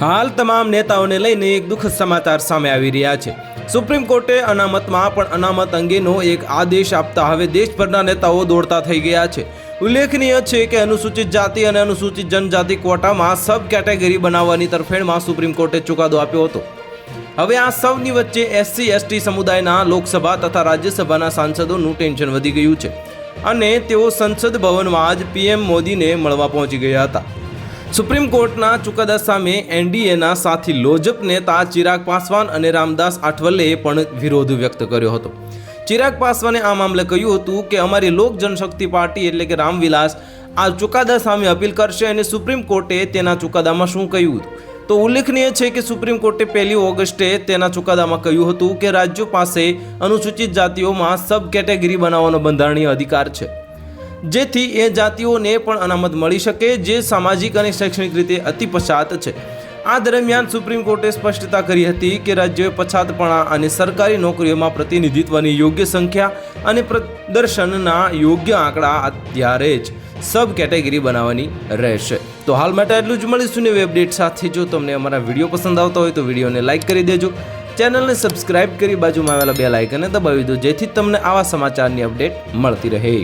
હાલ તમામ નેતાઓને લઈને એક દુઃખદ સમાચાર સામે આવી રહ્યા છે. સુપ્રીમ કોર્ટે અનામતમાં પણ અનામત અંગેનો એક આદેશ આપતા હવે દેશભરના નેતાઓ દોડતા થઈ ગયા છે. ઉલ્લેખનીય છે કે અનુસૂચિત જાતિ અને અનુસૂચિત જનજાતિ કોટામાં સબ કેટેગરી બનાવવાની તરફેણમાં સુપ્રીમ કોર્ટે ચુકાદો આપ્યો હતો. હવે આ સૌની વચ્ચે એસસી, એસટી સમુદાયના લોકસભા તથા રાજ્યસભાના સાંસદોનું ટેન્શન વધી ગયું છે. અને તેઓ સંસદ ભવનમાં જ પીએમ મોદીને મળવા પહોંચી ગયા હતા. સુપ્રીમ કોર્ટના ચુકાદા સામે એનડીએના સાથી લોજપ નેતા ચિરાગ પાસવાન અને રામદાસ આઠવલેએ પણ વિરોધ વ્યક્ત કર્યો હતો. ચિરાગ પાસવાને આ મામલે કહ્યું હતું કે અમારી લોક જનશક્તિ પાર્ટી એટલે કે રામવિલાસ આ ચુકાદા સામે અપીલ કરશે અને સુપ્રીમ કોર્ટે તેના ચુકાદામાં શું કહ્યું તો ઉલ્લેખનીય છે કે સુપ્રીમ કોર્ટે પહેલી ઓગસ્ટે તેના ચુકાદામાં કહ્યું હતું કે રાજ્યો પાસે અનુસૂચિત જાતિઓમાં સબ કેટેગરી બનાવવાનો બંધારણીય અધિકાર છે. જેથી એ જાતિઓને પણ અનામત મળી શકે, જે સામાજિક અને શૈક્ષણિક રીતે અતિ પછાત છે. આ દરમિયાન સુપ્રીમ કોર્ટે સ્પષ્ટતા કરી હતી કે રાજ્યોએ પછાતપણા અને સરકારી નોકરીઓમાં પ્રતિનિધિત્વની યોગ્ય સંખ્યા અને પ્રદર્શનના યોગ્ય આંકડા અત્યારે જ સબ કેટેગરી બનાવવાની રહેશે. તો હાલ માટે એટલું જ મળીશું નવી અપડેટ સાથે. જો તમને અમારા વીડિયો પસંદ આવતા હોય તો વિડીયોને લાઇક કરી દેજો. ચેનલને સબસ્ક્રાઇબ કરી બાજુમાં આવેલા બે લાઇકને દબાવી દો, જેથી તમને આવા સમાચારની અપડેટ મળતી રહે.